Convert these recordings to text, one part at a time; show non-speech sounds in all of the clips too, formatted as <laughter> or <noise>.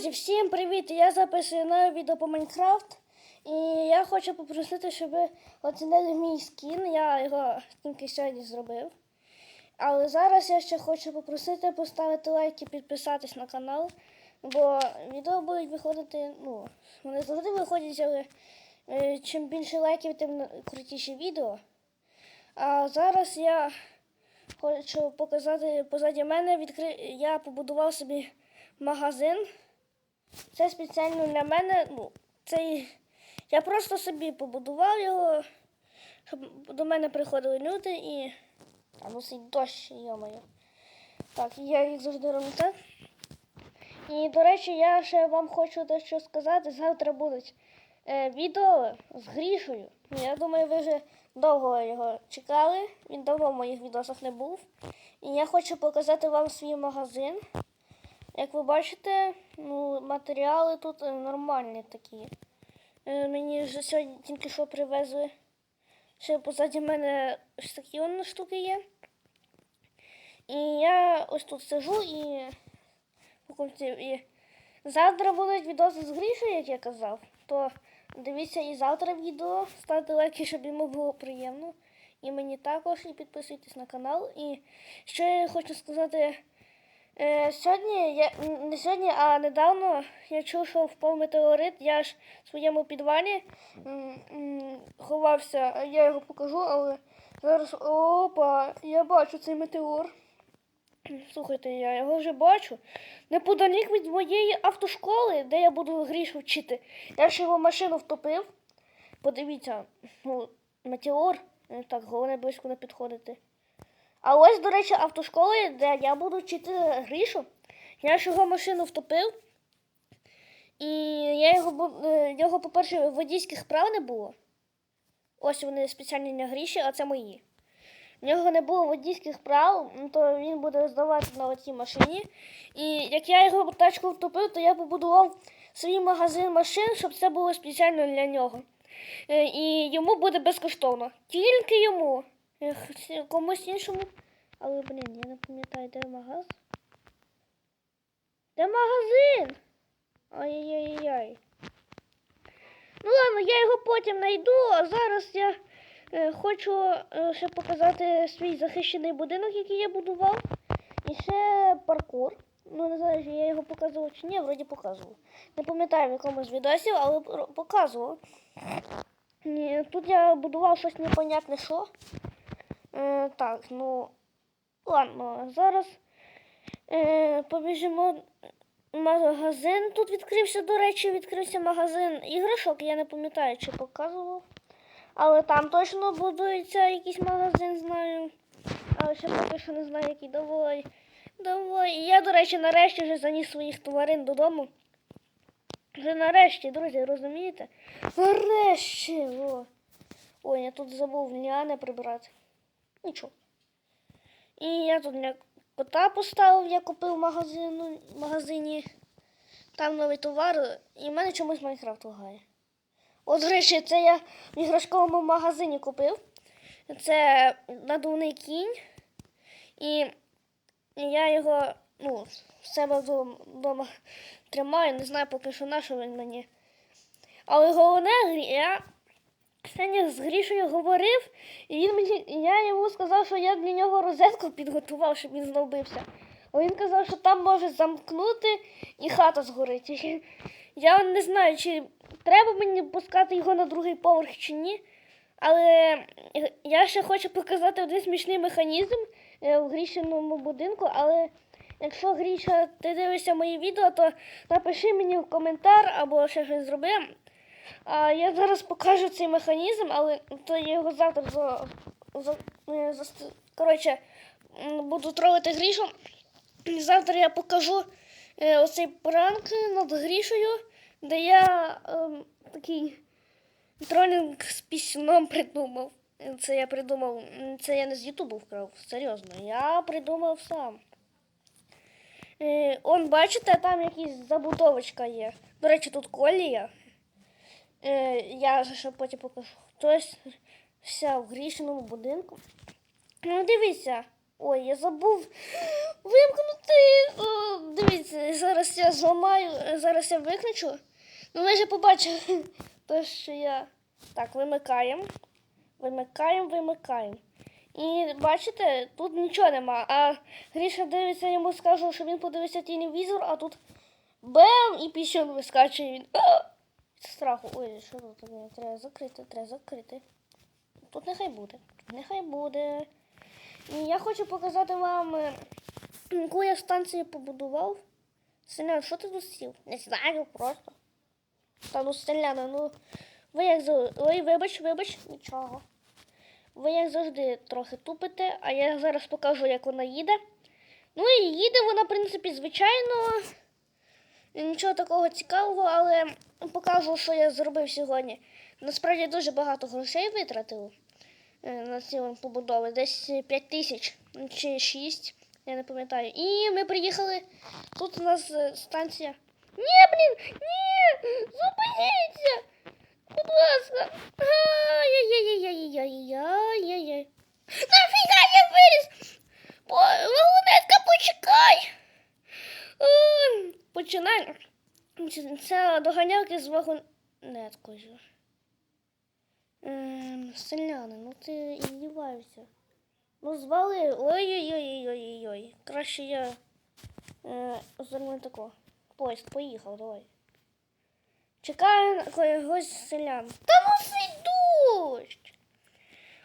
Друзі, всім привіт! Я записую нове відео по Майнкрафт. І я хочу попросити, щоб ви оцінили мій скін. Я його тільки сьогодні зробив. Але зараз я ще хочу попросити поставити лайк і підписатись на канал. Бо відео будуть виходити, ну, вони завжди виходять, але е, чим більше лайків, тим крутіше відео. А зараз я хочу показати позаді мене. Відкри... Я побудував собі магазин. Це спеціально для мене. Ну, це я просто собі побудував його, щоб до мене приходили люди і. Ну цей дощ, йомаю. Так, я їх завжди роблю так. І, до речі, я ще вам хочу дещо сказати. Завтра будуть е, відео з Грішою. Я думаю, ви вже довго його чекали. Він давно в моїх відосах не був. І я хочу показати вам свій магазин. Як ви бачите, ну, матеріали тут е, нормальні такі. Е, Мені вже сьогодні тільки що привезли. Ще позаді мене ось такі вони штуки є. І я ось тут сижу і, і завтра будуть відоси з Грішою, як я казав. То дивіться і завтра відео, ставте лайки, щоб йому було приємно. І мені також, і підписуйтесь на канал. І що я хочу сказати. Е, сьогодні, я, не сьогодні, а недавно я чув, що впав метеорит. Я ж в своєму підвалі м, м, ховався, я його покажу, але зараз опа, я бачу цей метеор. Слухайте, я його вже бачу. Неподалік від моєї автошколи, де я буду грішу вчити. Я ж його машину втопив. Подивіться, ну, метеор. Е, Так, головне близько не підходити. А ось, до речі, автошкола, де я буду вчити Грішу. Я ж його машину втопив. І я його, е, його, по-перше, водійських прав не було. Ось вони спеціальні для Гріші, а це мої. В нього не було водійських прав, ну, то він буде здавати на цій машині. І як я його тачку втопив, то я побудував свій магазин машин, щоб це було спеціально для нього. Е, І йому буде безкоштовно. Тільки йому. Комусь іншому. Але, блін, я не пам'ятаю, де магаз. Де магазин? Ай-яй-яй. Ну ладно, я його потім знайду, а зараз я е, хочу е, ще показати свій захищений будинок, який я будував. І ще паркур. Ну, не знаю, я його показував чи ні, вроді показував. Не пам'ятаю в якомусь з відосів, але показував. Тут я будував щось непонятне що. Е, так, ну ладно, зараз е, побіжимо. Магазин тут відкрився, до речі, відкрився магазин іграшок, я не пам'ятаю, чи показував. Але там точно будується якийсь магазин, знаю. Але ще поки що не знаю, який давай. Давай. І я, до речі, нарешті вже заніс своїх тварин додому. Вже нарешті, друзі, розумієте? Нарешті! О. Ой, я тут забув ляни прибирати. Нічого. І я тут для кота поставив, я купив в магазину, магазині. Там новий товар, і в мене чомусь Майнкрафт лагає. От, речі, це я в іграшковому магазині купив. Це надувний кінь. І я його ну, в себе вдома тримаю, не знаю поки що на що він мені. Але головне, я Сьогодні з Грішою говорив, і він мені, я йому сказав, що я для нього розетку підготував, щоб він знов бився. А він казав, що там може замкнути і хата згорить. <laughs> Я не знаю, чи треба мені пускати його на другий поверх чи ні. Але я ще хочу показати один смішний механізм е, в Грішиному будинку. Але якщо Гріша, ти дивишся мої відео, то напиши мені в коментар або ще щось зроби. Я зараз покажу цей механізм, але то я його завтра за, за, е, за, коротше, буду тролити Грішу. Завтра я покажу е, оцей пранк над Грішою, де я ем, такий тролінг з пісюном придумав. Це я придумав, це я не з Ютубу вкрав, серйозно. Я придумав сам. Е, он, бачите, там якась забудовочка є. До речі, тут колія. Е, я ще потім покажу. Хтось вся в грішному будинку. Ну, дивіться. Ой, я забув вимкнути. О, дивіться, зараз я зламаю, зараз я виключу. Ну, ви вже побачили <laughs> те, що я. Так, вимикаємо. Вимикаємо, вимикаємо. І бачите, тут нічого нема. А Гріша дивиться, йому скажу, що він подивився телевізор, а тут бем і пісюн вискачує він. Страху. Ой, що тут? Треба закрити, треба закрити. Тут нехай буде. Нехай буде. І я хочу показати вам, е, яку я станцію побудував. Селян, що ти тут сів? Не знаю, просто. Та ну селяна, ну. Ви як завжди. Ой, вибач, вибач, нічого. Ви як завжди трохи тупите, а я зараз покажу, як вона їде. Ну і їде вона, в принципі, звичайно. Нічого такого цікавого, але покажу, що я зробив сьогодні. Насправді дуже багато грошей витратив е, на ці побудови. Десь 5 тисяч чи 6, я не пам'ятаю. І ми приїхали. Тут у нас е, станція. Ні, блін! Ні! Зупиніться! Будь ласка! Ай-яй-яй-яй-яй-яй-яй-яй. Нафіга я виріс? Вагонетка, почекай! Починай. Це доганялки з вагонеткою. Ем, селяни, ну ти іздіваєшся. Ну звали. Ой-ой-ой-ой-ой-ой. Краще я е, зроблю тако. Поїзд, поїхав, давай. Чекаю на когось селян. Та ну цей дощ!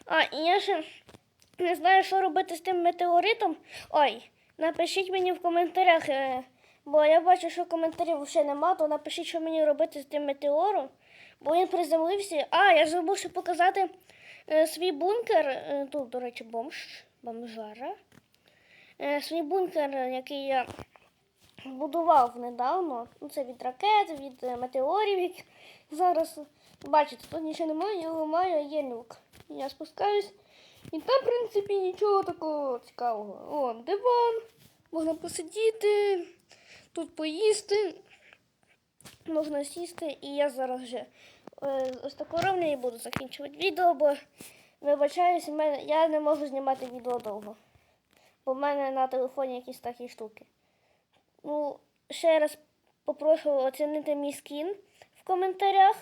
А, і я ще не знаю, що робити з тим метеоритом. Ой, напишіть мені в коментарях, е, бо я бачу, що коментарів ще нема, то напишіть, що мені робити з тим метеором, бо він приземлився. А, я забув ще показати е, свій бункер. Е, тут, до речі, бомж, бомжара. Е, свій бункер, який я будував недавно. Ну, це від ракет, від е, метеорів. які Зараз бачите, тут нічого немає, я ламаю, є люк. Я спускаюсь. І там, в принципі, нічого такого цікавого. О, диван, можна посидіти, тут поїсти, можна сісти, і я зараз вже е, ось таку роблю і буду закінчувати відео, бо вибачаюсь, мене, я не можу знімати відео довго. Бо в мене на телефоні якісь такі штуки. Ну, ще раз попрошу оцінити мій скін в коментарях.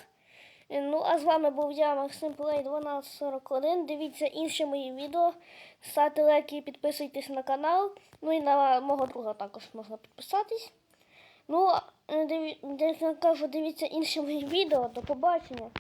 Е, Ну, а з вами був я, Максим Плей 1241. Дивіться інші мої відео. Ставте лайки і підписуйтесь на канал. Ну і на мого друга також можна підписатись. Ну, дивіться, диві... де- кажу, дивіться інше моє відео. До побачення.